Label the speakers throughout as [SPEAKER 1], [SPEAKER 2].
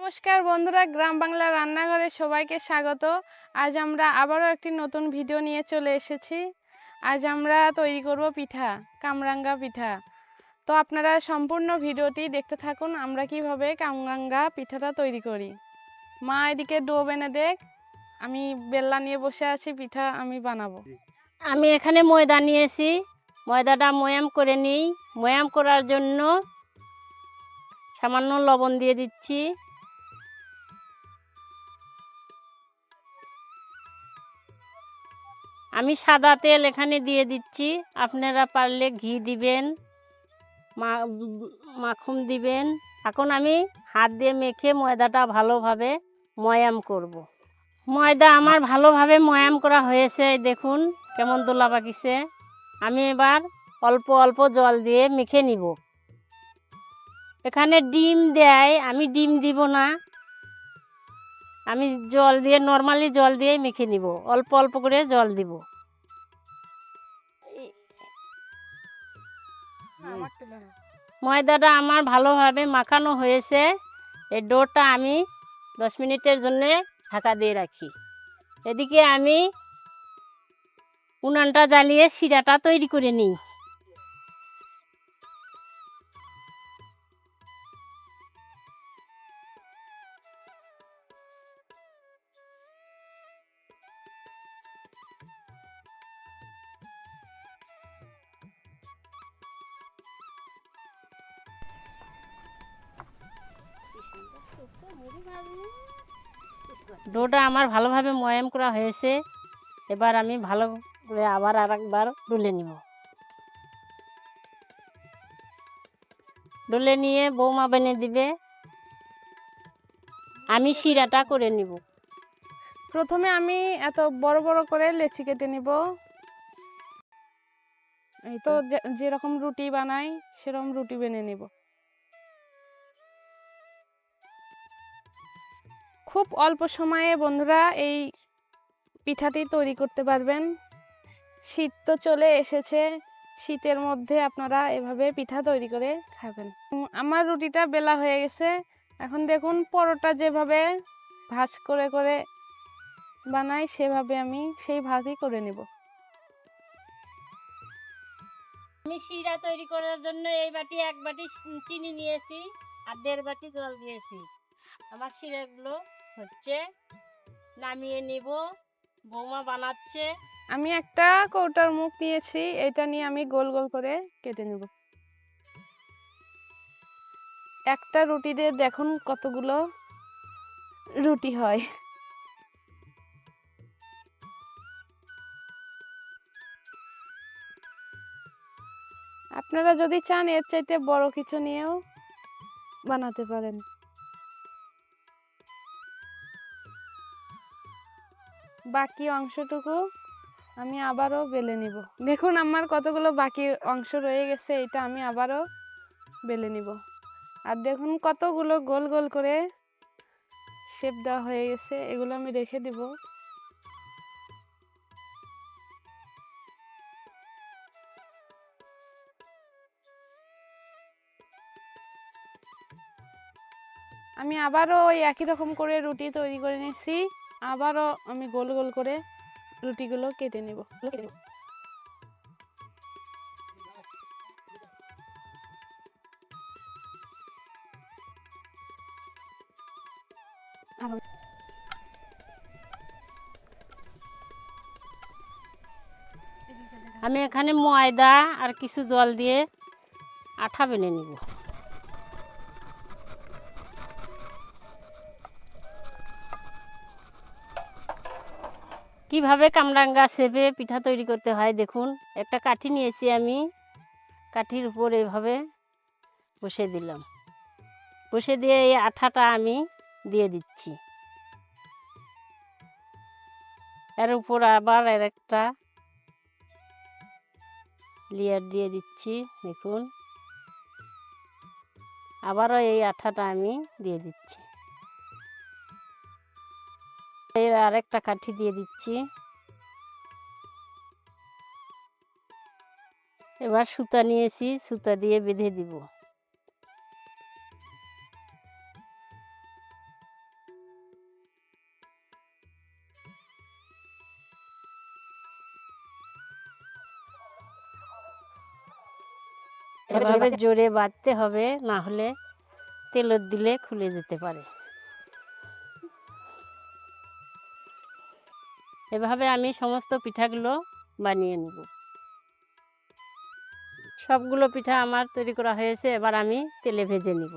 [SPEAKER 1] নমস্কার বন্ধুরা গ্রাম বাংলা রান্নাঘরে সবাইকে স্বাগত। আজ আমরা আবারও একটি নতুন ভিডিও নিয়ে চলে এসেছি। আজ আমরা তৈরি করব পিঠা কামরাঙ্গা পিঠা। তো আপনারা সম্পূর্ণ ভিডিওটি দেখতে থাকুন আমরা কীভাবে কামরাঙ্গা পিঠাটা তৈরি করি। মা এদিকে ডো বেনে দেখ আমি বেল্লা নিয়ে বসে আছি পিঠা আমি বানাবো।
[SPEAKER 2] আমি এখানে ময়দা নিয়েছি ময়দাটা ময়াম করে নিই। ময়াম করার জন্য সামান্য লবণ দিয়ে দিচ্ছি। আমি সাদা তেল এখানে দিয়ে দিচ্ছি। আপনারা পারলে ঘি দিবেন, মা- মাখন দিবেন। এখন আমি হাত দিয়ে মেখে ময়দাটা ভালোভাবে ময়াম করব। ময়দা আমার ভালোভাবে ময়াম করা হয়েছে দেখুন কেমন দোলা পাকিছে। আমি এবার অল্প অল্প জল দিয়ে মেখে নিব। এখানে ডিম দেয়, আমি ডিম দিব না। আমি জল দিয়ে, নর্মালি জল দিয়ে মেখে নিব। অল্প অল্প করে জল দিব। ময়দাটা আমার ভালোভাবে মাখানো হয়েছে। এই ডোটা আমি দশ মিনিটের জন্য ঢাকা দিয়ে রাখি। এদিকে আমি উনানটা জ্বালিয়ে শিরাটা তৈরি করে নিই। ডোটা আমার ভালোভাবে ময়াম করা হয়েছে। এবার আমি ভালো করে আবার আর একবার ডুলে নিব। ডলে নিয়ে বৌমা বেনে দিবে। আমি শিরাটা করে নিব।
[SPEAKER 1] প্রথমে আমি এত বড় বড় করে লেচি কেটে নিব। এই তো যেরকম রুটি বানাই, সেরকম রুটি বেনে নিব। খুব অল্প সময়ে বন্ধুরা এই পিঠাটি তৈরি করতে পারবেন। শীত তো চলে এসেছে, শীতের মধ্যে আপনারা এভাবে পিঠা তৈরি করে খাবেন। আমার রুটিটা বেলা হয়ে গেছে। এখন দেখুন পরোটা যেভাবে ভাজ করে করে বানাই, সেভাবে আমি সেই ভাজই করে নেব।
[SPEAKER 2] আমি শিরা তৈরি করার জন্য এই বাটি এক বাটি চিনি নিয়েছি আর দেড় বাটি জল দিয়েছি। আমার শিরাগুলো হচ্ছে, নামিয়ে নিব, বৌমা বানাচ্ছে।
[SPEAKER 1] আমি একটা কৌটার মুখ নিয়েছি, এটা নিয়ে আমি গোল গোল করে কেটে নেব। একটা রুটি দিয়ে দেখুন কতগুলো রুটি হয়। আপনারা যদি চান এর চাইতে বড় কিছু নিয়েও বানাতে পারেন। বাকি অংশটুকু আমি আবারও বেলে নিব। দেখুন আমার কতগুলো বাকি অংশ রয়ে গেছে, এটা আমি আবারও বেলে নিব। আর দেখুন কতগুলো গোল গোল করে শেপ দেওয়া হয়ে গেছে, এগুলো আমি রেখে দিব। আমি আবারও ওই একই রকম করে রুটি তৈরি করে নিয়েছি। আবারও আমি গোল গোল করে রুটিগুলো কেটে নেব কেটে নেব।
[SPEAKER 2] আমি এখানে ময়দা আর কিছু জল দিয়ে আঠা বেলে নিব কীভাবে কামরাঙ্গা শেপে পিঠা তৈরি করতে হয় দেখুন। একটা কাঠি নিয়েছি আমি। কাঠির উপর এভাবে বসে দিলাম। বসে দিয়ে এই আঠাটা আমি দিয়ে দিচ্ছি। এর উপর আবার এর একটা লেয়ার দিয়ে দিচ্ছি, দেখুন। আবারও এই আঠাটা আমি দিয়ে দিচ্ছি। এর আরেকটা কাঠি দিয়ে দিচ্ছি। এবার সুতা নিয়েছি সুতা দিয়ে বেঁধে দিব। এভাবে জোরে বাঁধতে হবে না হলে তেলের দিলে খুলে যেতে পারে। এভাবে আমি সমস্ত পিঠাগুলো বানিয়ে নেব। সবগুলো পিঠা আমার তৈরি করা হয়েছে, এবার আমি তেলে ভেজে নিব।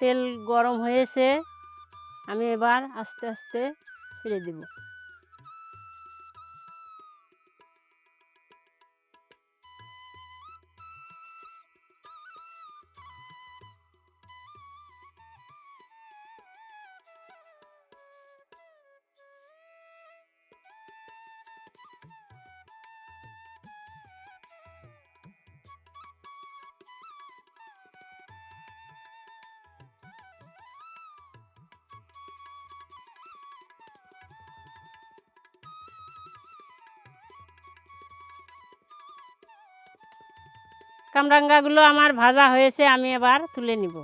[SPEAKER 2] তেল গরম হয়েছে, আমি এবার আস্তে আস্তে ছেড়ে দেব। কামরাঙ্গাগুলো আমার ভাজা হয়েছে, আমি এবার তুলে নিব।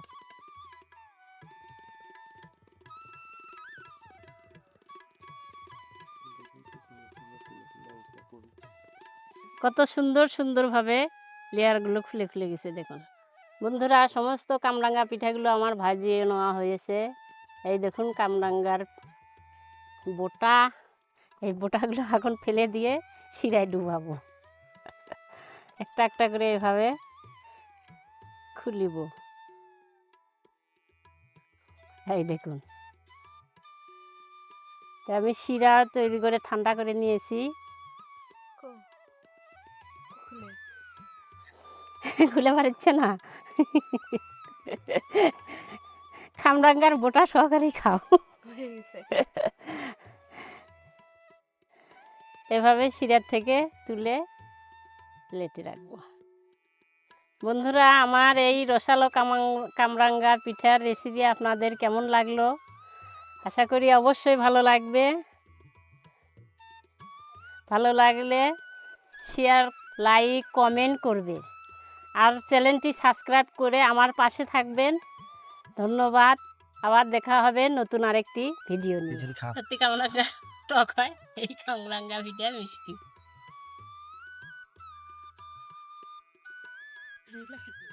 [SPEAKER 2] কত সুন্দর সুন্দরভাবে লেয়ারগুলো খুলে খুলে গেছে, দেখুন। বন্ধুরা, সমস্ত কামরাঙ্গা পিঠাগুলো আমার ভাজিয়ে নেওয়া হয়েছে। এই দেখুন কামরাঙ্গার বোটা। এই বোটাগুলো এখন ফেলে দিয়ে শিরায় ডুবাবো। একটা একটা করে এভাবে খুলিব। এই দেখুন। আমি শিরা তৈরি করে ঠান্ডা করে নিয়েছি। খুলে পারছে না। খামরাঙ্গার বোটা সহকারেই খাও। এভাবে শিরার থেকে তুলে প্লেটে রাখব। বন্ধুরা আমার এই রসালো কামাং কামরাঙ্গা পিঠার রেসিপি আপনাদের কেমন লাগল? আশা করি অবশ্যই ভালো লাগবে। ভালো লাগলে শেয়ার লাইক কমেন্ট করবে। আর চ্যানেলটি সাবস্ক্রাইব করে আমার পাশে থাকবেন। ধন্যবাদ। আবার দেখা হবে নতুন আরেকটি ভিডিও নিয়ে। সত্যি কামরাঙ্গা টক হয় এই কামরাঙ্গা ভিডিও মিষ্টি। Do you like it?